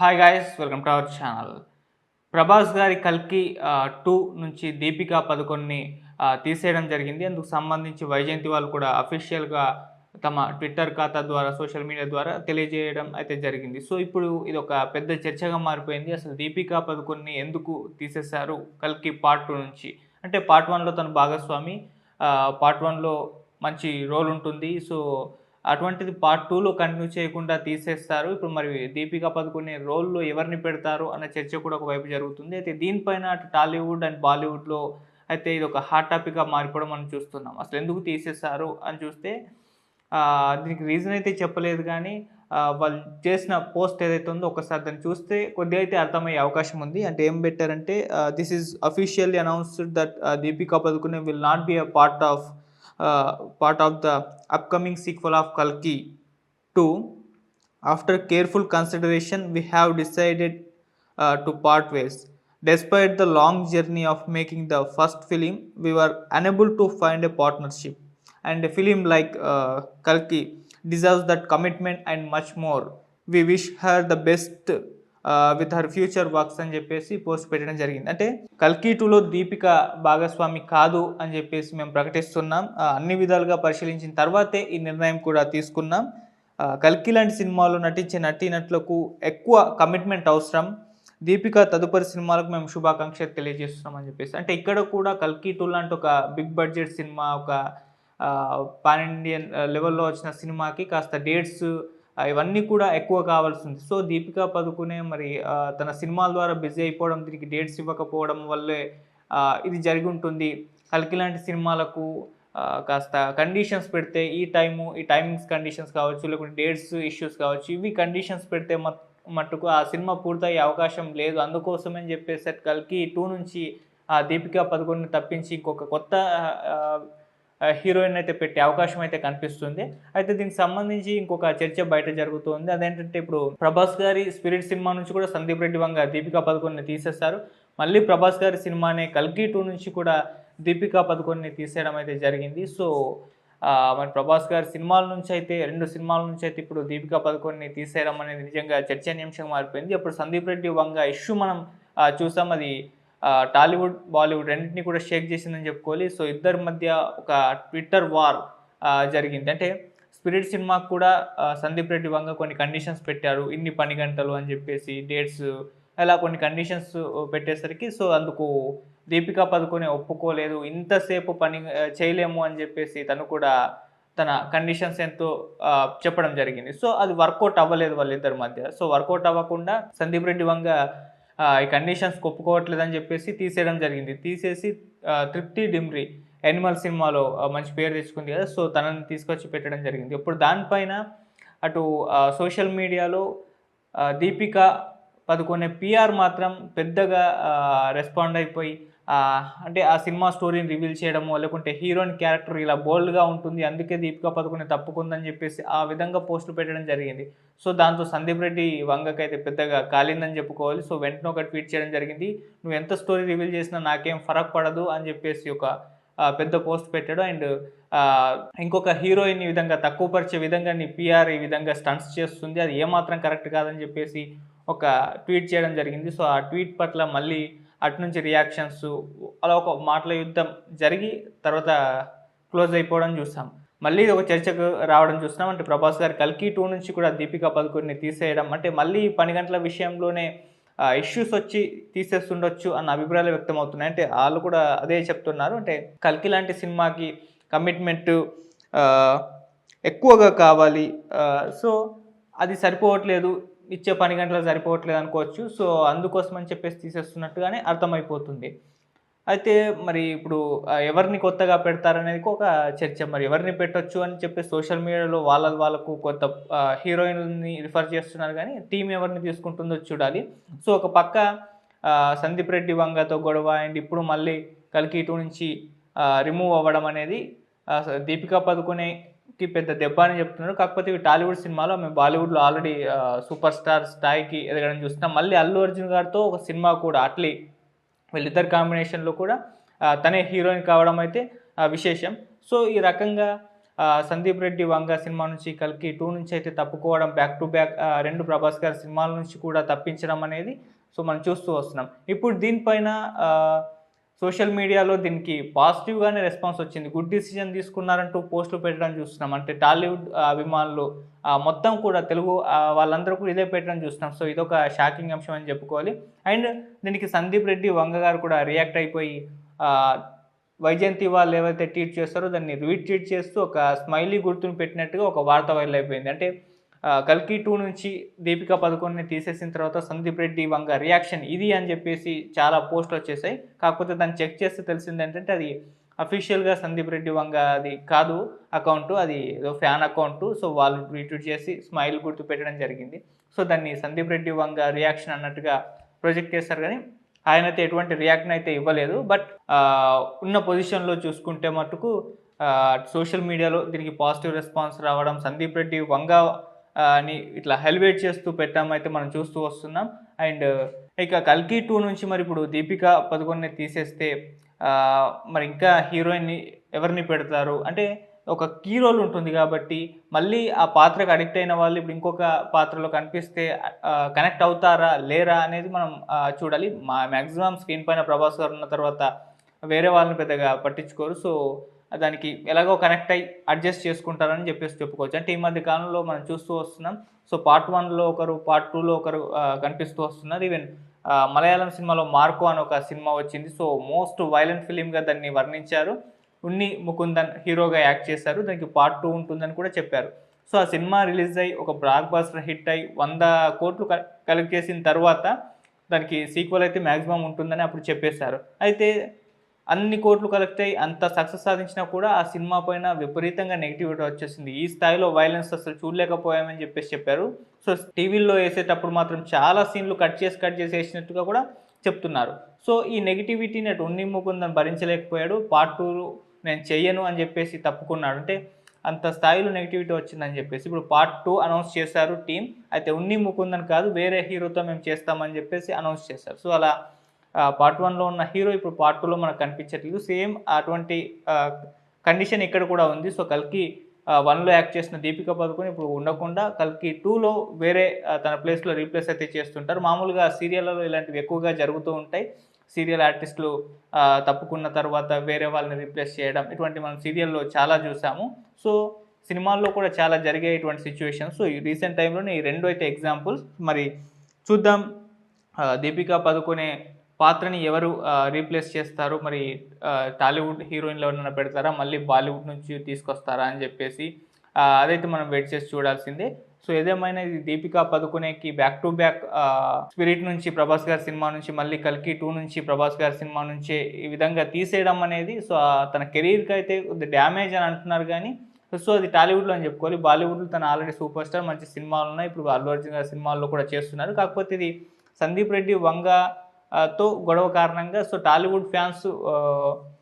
Hi guys welcome to our channel Prabhas గారి కల్కి two నుంచి దీపికా పదకొన్ని తీసేయడం జరిగింది. అందుకు సంబంధించి వైజయంతి వాళ్ళు కూడా అఫీషియల్గా తమ ట్విట్టర్ ఖాతా ద్వారా సోషల్ మీడియా ద్వారా తెలియజేయడం అయితే జరిగింది. సో ఇప్పుడు ఇది ఒక పెద్ద చర్చగా మారిపోయింది. అసలు దీపికా పదుకొన్ని ఎందుకు తీసేశారు కల్కి పార్ట్ టూ నుంచి? అంటే పార్ట్ వన్లో తన భాగస్వామి పార్ట్ వన్లో మంచి రోల్ ఉంటుంది. సో అటువంటిది పార్ట్ టూలో కంటిన్యూ చేయకుండా తీసేస్తారు. ఇప్పుడు మరి దీపికా పదుకునే రోల్లో ఎవరిని పెడతారు అన్న చర్చ కూడా ఒకవైపు జరుగుతుంది. అయితే దీనిపైన అటు టాలీవుడ్ అండ్ బాలీవుడ్లో అయితే ఇది ఒక హాట్ టాపిక్గా మారిపోవడం మనం చూస్తున్నాం. అసలు ఎందుకు తీసేస్తారు అని చూస్తే దీనికి రీజన్ అయితే చెప్పలేదు కానీ వాళ్ళు చేసిన పోస్ట్ ఏదైతే ఉందో ఒకసారి దాన్ని చూస్తే కొద్దిగా అయితే అర్థమయ్యే అవకాశం ఉంది. అంటే ఏం పెట్టారంటే this is officially announced that Deepika Padukone will not be a part of Uh, part of the upcoming sequel of Kalki 2. After careful consideration, we have decided uh, to part ways. Despite the long journey of making the first film, we were unable to find a partnership. And a film like uh, Kalki deserves that commitment and much more. We wish her the best with her future works అని చెప్పేసి post పెట్టడం జరిగింది. అంటే కల్కి టూలో దీపిక భాగస్వామి కాదు అని చెప్పేసి మేము ప్రకటిస్తున్నాం. అన్ని విధాలుగా పరిశీలించిన తర్వాతే ఈ నిర్ణయం కూడా తీసుకున్నాం. కల్కి లాంటి సినిమాలో నటించే నటీనటులకు ఎక్కువ కమిట్మెంట్ అవసరం. దీపిక తదుపరి సినిమాలకు మేము శుభాకాంక్షలు తెలియజేస్తున్నాం అని చెప్పేసి. అంటే ఇక్కడ కూడా కల్కి టూ లాంటి ఒక బిగ్ బడ్జెట్ సినిమా ఒక పాన్ ఇండియన్ లెవెల్లో వచ్చిన సినిమాకి కాస్త డేట్స్ ఇవన్నీ కూడా ఎక్కువ కావాల్సింది. సో దీపికా పదుకునే మరి తన సినిమాల ద్వారా బిజీ అయిపోవడం దీనికి డేట్స్ ఇవ్వకపోవడం వల్లే ఇది జరిగి ఉంటుంది కలికి లాంటి సినిమాలకు కాస్త కండిషన్స్ పెడితే ఈ టైము ఈ టైమింగ్స్ కండిషన్స్ కావచ్చు లేకుంటే డేట్స్ ఇష్యూస్ కావచ్చు ఇవి కండిషన్స్ పెడితే మట్- మట్టుకు ఆ సినిమా పూర్తయ్యే అవకాశం లేదు. అందుకోసమని చెప్పేసరికి కల్కి టూ నుంచి ఆ దీపికా పదుకొని తప్పించి ఇంకొక కొత్త హీరోయిన్ అయితే పెట్టే అవకాశం అయితే కనిపిస్తుంది. అయితే దీనికి సంబంధించి ఇంకొక చర్చ బయట జరుగుతుంది. అదేంటంటే ఇప్పుడు ప్రభాస్ గారి స్పిరిట్ సినిమా నుంచి కూడా సందీప్ రెడ్డి వంగ దీపికా పదకొండుని తీసేస్తారు మళ్ళీ ప్రభాస్ గారి సినిమానే కల్కి టూ నుంచి కూడా దీపికా పదకొండుని తీసేయడం అయితే జరిగింది. సో మరి ప్రభాస్ గారి సినిమాల నుంచి అయితే రెండు సినిమాల నుంచి అయితే ఇప్పుడు దీపికా పదకొండుని తీసేయడం అనేది నిజంగా చర్చనీయాంశంగా మారిపోయింది. అప్పుడు సందీప్ రెడ్డి వంగ ఇష్యూ మనం చూసాం. అది టాలీవుడ్ బాలీవుడ్ రెండింటినీ కూడా షేక్ చేసిందని చెప్పుకోవాలి. సో ఇద్దరి మధ్య ఒక ట్విట్టర్ వార్ జరిగింది. అంటే స్పిరిట్ సినిమాకు కూడా సందీప్ రెడ్డి వంగ కొన్ని కండిషన్స్ పెట్టారు. ఇన్ని పని గంటలు అని చెప్పేసి డేట్స్ అలా కొన్ని కండిషన్స్ పెట్టేసరికి సో అందుకు దీపికా పదుకొని ఒప్పుకోలేదు. ఇంతసేపు పని చేయలేము అని చెప్పేసి తను కూడా తన కండిషన్స్ ఎంతో చెప్పడం జరిగింది. సో అది వర్కౌట్ అవ్వలేదు వాళ్ళిద్దరి మధ్య. సో వర్కౌట్ అవ్వకుండా సందీప్ రెడ్డి వంగ ఈ కండిషన్స్ ఒప్పుకోవట్లేదని అని చెప్పేసి తీసేయడం జరిగింది. తీసేసి తృప్తి డిమ్రి యానిమల్ సినిమాలో మంచి పేరు తెచ్చుకుంది కదా సో తనని తీసుకొచ్చి పెట్టడం జరిగింది. ఇప్పుడు దానిపైన అటు సోషల్ మీడియాలో దీపిక పదుకొనే పిఆర్ మాత్రం పెద్దగా రెస్పాండ్ అయిపోయి అంటే ఆ సినిమా స్టోరీని రివీల్ చేయడము లేకుంటే హీరోయిన్ క్యారెక్టర్ ఇలా బోల్డ్గా ఉంటుంది అందుకే దీపిక పదుకుని తప్పుకుందని చెప్పేసి ఆ విధంగా పోస్టులు పెట్టడం జరిగింది. సో దాంతో సందీప్ రెడ్డి వంగకైతే పెద్దగా కాలిందని చెప్పుకోవాలి. సో వెంటనే ఒక ట్వీట్ చేయడం జరిగింది. నువ్వు ఎంత స్టోరీ రివీల్ చేసినా నాకేం ఫరక్ పడదు అని చెప్పేసి ఒక పెద్ద పోస్ట్ పెట్టాడు. అండ్ ఇంకొక హీరోయిన్ ఈ విధంగా తక్కువ పరిచే విధంగా నీ పిఆర్ ఈ విధంగా స్టంట్స్ చేస్తుంది. అది ఏమాత్రం కరెక్ట్ కాదని చెప్పేసి ఒక ట్వీట్ చేయడం జరిగింది. సో ఆ ట్వీట్ పట్ల మళ్ళీ అటు నుంచి రియాక్షన్స్ అలా ఒక మాటల యుద్ధం జరిగి తర్వాత క్లోజ్ అయిపోవడం చూస్తాం. మళ్ళీ ఒక చర్చకు రావడం చూస్తున్నాం. అంటే ప్రభాస్ గారు కల్కి టూ నుంచి కూడా దీపికా పదుకుని తీసేయడం. అంటే మళ్ళీ పని గంటల విషయంలోనే ఇష్యూస్ వచ్చి తీసేస్తుండొచ్చు అన్న అభిప్రాయాలు వ్యక్తం అవుతున్నాయి అంటే వాళ్ళు కూడా అదే చెప్తున్నారు. అంటే కల్కి లాంటి సినిమాకి కమిట్మెంట్ ఎక్కువగా కావాలి. సో అది సరిపోవట్లేదు. ఇచ్చే పని గంటలు సరిపోవట్లేదు అనుకోవచ్చు. సో అందుకోసం అని చెప్పేసి తీసేస్తున్నట్టుగానే అర్థమైపోతుంది. అయితే మరి ఇప్పుడు ఎవరిని కొత్తగా పెడతారనేది ఒక చర్చ. మరి ఎవరిని పెట్టొచ్చు అని చెప్పి సోషల్ మీడియాలో వాళ్ళ వాళ్ళకు కొత్త హీరోయిన్ని రిఫర్ చేస్తున్నారు కానీ టీం ఎవరిని తీసుకుంటుందో చూడాలి. సో ఒక పక్క సందీప్ రెడ్డి వంగతో గొడవ అండ్ ఇప్పుడు మళ్ళీ కల్కి టూ నుంచి రిమూవ్ అవ్వడం అనేది దీపికా పదుకునే కి పెద్ద దెబ్బ అని చెప్తున్నారు. కాకపోతే ఇవి టాలీవుడ్ సినిమాలో మేము బాలీవుడ్లో ఆల్రెడీ సూపర్ స్టార్ స్థాయికి ఎదగడం చూస్తున్నాం. మళ్ళీ అల్లు అర్జున్ గారితో ఒక సినిమా కూడా అట్లీ వీళ్ళిద్దరు కాంబినేషన్లో కూడా తనే హీరోయిన్ కావడం అయితే విశేషం. సో ఈ రకంగా సందీప్ రెడ్డి వంగ సినిమా నుంచి కలికి టూ నుంచి అయితే తప్పుకోవడం బ్యాక్ టు బ్యాక్ రెండు ప్రభాస్ గారి సినిమాల నుంచి కూడా తప్పించడం అనేది సో మనం చూస్తూ వస్తున్నాం. ఇప్పుడు దీనిపైన సోషల్ మీడియాలో దీనికి పాజిటివ్గానే రెస్పాన్స్ వచ్చింది. గుడ్ డిసిజన్ తీసుకున్నారంటూ పోస్టులు పెట్టడం చూస్తున్నాం. అంటే టాలీవుడ్ అభిమానులు మొత్తం కూడా తెలుగు వాళ్ళందరూ కూడా ఇదే పెట్టడం చూస్తున్నాం. సో ఇదొక షాకింగ్ అంశం అని చెప్పుకోవాలి. అండ్ దీనికి సందీప్ రెడ్డి వంగ గారు కూడా రియాక్ట్ అయిపోయి వైజయంతి వాళ్ళు ఏవైతే ట్వీట్ చేస్తారో దాన్ని రీట్వీట్ చేస్తూ ఒక స్మైలీ గుర్తును పెట్టినట్టుగా ఒక వార్త వైరల్ అయిపోయింది. అంటే కల్కి టూ నుంచి దీపికా పదకొండుని తీసేసిన తర్వాత సందీప్ రెడ్డి వంగ రియాక్షన్ ఇది అని చెప్పేసి చాలా పోస్టులు వచ్చేసాయి. కాకపోతే దాన్ని చెక్ చేస్తే తెలిసింది ఏంటంటే అది అఫీషియల్గా సందీప్ రెడ్డి వంగ అది కాదు అకౌంట్ అది ఏదో ఫ్యాన్ అకౌంట్ సో వాళ్ళు రీట్వీట్ చేసి స్మైల్ గుర్తు పెట్టడం జరిగింది. సో దాన్ని సందీప్ రెడ్డి వంగ రియాక్షన్ అన్నట్టుగా ప్రొజెక్ట్ చేస్తారు కానీ ఆయన అయితే ఎటువంటి రియాక్షన్ అయితే ఇవ్వలేదు. బట్ ఉన్న పొజిషన్లో చూసుకుంటే మటుకు సోషల్ మీడియాలో దీనికి పాజిటివ్ రెస్పాన్స్ రావడం సందీప్ రెడ్డి వంగ అని ఇట్లా హెలివేట్ చేస్తూ పెట్టామైతే మనం చూస్తూ వస్తున్నాం. అండ్ ఇక కల్కి టూ నుంచి మరి ఇప్పుడు దీపికా పదకొండుని తీసేస్తే మరి ఇంకా హీరోయిన్ని ఎవరిని పెడతారు? అంటే ఒక కీ రోల్ ఉంటుంది కాబట్టి మళ్ళీ ఆ పాత్రకు అడిక్ట్ అయిన వాళ్ళు ఇప్పుడు ఇంకొక పాత్రలో కనిపిస్తే కనెక్ట్ అవుతారా? లేరా? అనేది మనం చూడాలి. మా మ్యాక్సిమం స్క్రీన్ పైన ప్రభాస్ గారు ఉన్న తర్వాత వేరే వాళ్ళని పెద్దగా పట్టించుకోరు. సో దానికి ఎలాగో కనెక్ట్ అయ్యి అడ్జస్ట్ చేసుకుంటారని చెప్పేసి చెప్పుకోవచ్చు. అంటే ఈ మధ్య కాలంలో మనం చూస్తూ వస్తున్నాం. సో పార్ట్ వన్లో ఒకరు పార్ట్ టూలో ఒకరు కనిపిస్తూ వస్తున్నారు. ఈవెన్ మలయాళం సినిమాలో మార్కో అని ఒక సినిమా వచ్చింది. సో మోస్ట్ వైలెంట్ ఫిలింగా దాన్ని వర్ణించారు. ఉన్ని ముకుందన్ హీరోగా యాక్ట్ చేశారు. దానికి పార్ట్ టూ ఉంటుందని కూడా చెప్పారు. సో ఆ సినిమా రిలీజ్ అయ్యి ఒక బ్లాక్ బాస్టర్ హిట్ అయ్యి వంద కోట్లు కలెక్ట్ చేసిన తర్వాత దానికి సీక్వల్ అయితే మ్యాక్సిమం ఉంటుందని అప్పుడు చెప్పేశారు. అయితే అన్ని కోట్లు కలెక్ట్ అయ్యి అంత సక్సెస్ సాధించినా కూడా ఆ సినిమా పైన విపరీతంగా నెగిటివిటీ వచ్చేసింది. ఈ స్థాయిలో వైలెన్స్ అసలు చూడలేకపోయామని చెప్పేసి చెప్పారు. సో టీవీల్లో వేసేటప్పుడు మాత్రం చాలా సీన్లు కట్ చేసి కట్ చేసి వేసినట్టుగా కూడా చెప్తున్నారు. సో ఈ నెగిటివిటీని అటు ఉన్ని ముకుందని భరించలేకపోయాడు పార్ట్ టూ నేను చెయ్యను అని చెప్పేసి తప్పుకున్నాడు. అంటే అంత స్థాయిలో నెగిటివిటీ వచ్చిందని చెప్పేసి. ఇప్పుడు పార్ట్ టూ అనౌన్స్ చేశారు టీం అయితే ఉన్ని ముకుందని కాదు వేరే హీరోతో మేము చేస్తామని చెప్పేసి అనౌన్స్ చేశారు. సో అలా పార్ట్ వన్లో ఉన్న హీరో ఇప్పుడు పార్ట్ టూలో మనకు కనిపించట్లేదు. సేమ్ అటువంటి కండిషన్ ఇక్కడ కూడా ఉంది. సో కల్కి వన్లో యాక్ట్ చేసిన దీపిక పదుకొని ఇప్పుడు ఉండకుండా కల్కి టూలో వేరే తన ప్లేస్లో రీప్లేస్ అయితే చేస్తుంటారు. మామూలుగా సీరియళ్ళలో ఇలాంటివి ఎక్కువగా జరుగుతూ ఉంటాయి. సీరియల్ ఆర్టిస్టులు తప్పుకున్న తర్వాత వేరే వాళ్ళని రీప్లేస్ చేయడం ఇటువంటి మనం సీరియల్లో చాలా చూసాము. సో సినిమాల్లో కూడా చాలా జరిగే ఇటువంటి సిచ్యువేషన్స్ సో ఈ రీసెంట్ టైంలోనే ఈ రెండు అయితే ఎగ్జాంపుల్స్ మరి చూద్దాం. దీపికా పదుకొనే పాత్రని ఎవరు రీప్లేస్ చేస్తారు? మరి టాలీవుడ్ హీరోయిన్లు ఎవరైనా పెడతారా? మళ్ళీ బాలీవుడ్ నుంచి తీసుకొస్తారా అని చెప్పేసి అదైతే మనం వెయిట్ చేసి చూడాల్సిందే. సో ఏదేమైనా ఇది దీపికా పదుకునేకి బ్యాక్ టు బ్యాక్ స్పిరిట్ నుంచి ప్రభాస్ గారి సినిమా నుంచి మళ్ళీ కల్కి టూ నుంచి ప్రభాస్ గారి సినిమా నుంచి ఈ విధంగా తీసేయడం అనేది సో తన కెరీర్కి అయితే డ్యామేజ్ అని అంటున్నారు కానీ సో అది టాలీవుడ్లో అని చెప్పుకోవాలి. బాలీవుడ్లో తన ఆల్రెడీ సూపర్ స్టార్ మంచి సినిమాలు ఉన్నాయి. ఇప్పుడు అల్లు అర్జున్ గారి సినిమాల్లో కూడా చేస్తున్నారు. కాకపోతే ఇది సందీప్ రెడ్డి వంగ తో గొడవ కారణంగా సో టాలీవుడ్ ఫ్యాన్స్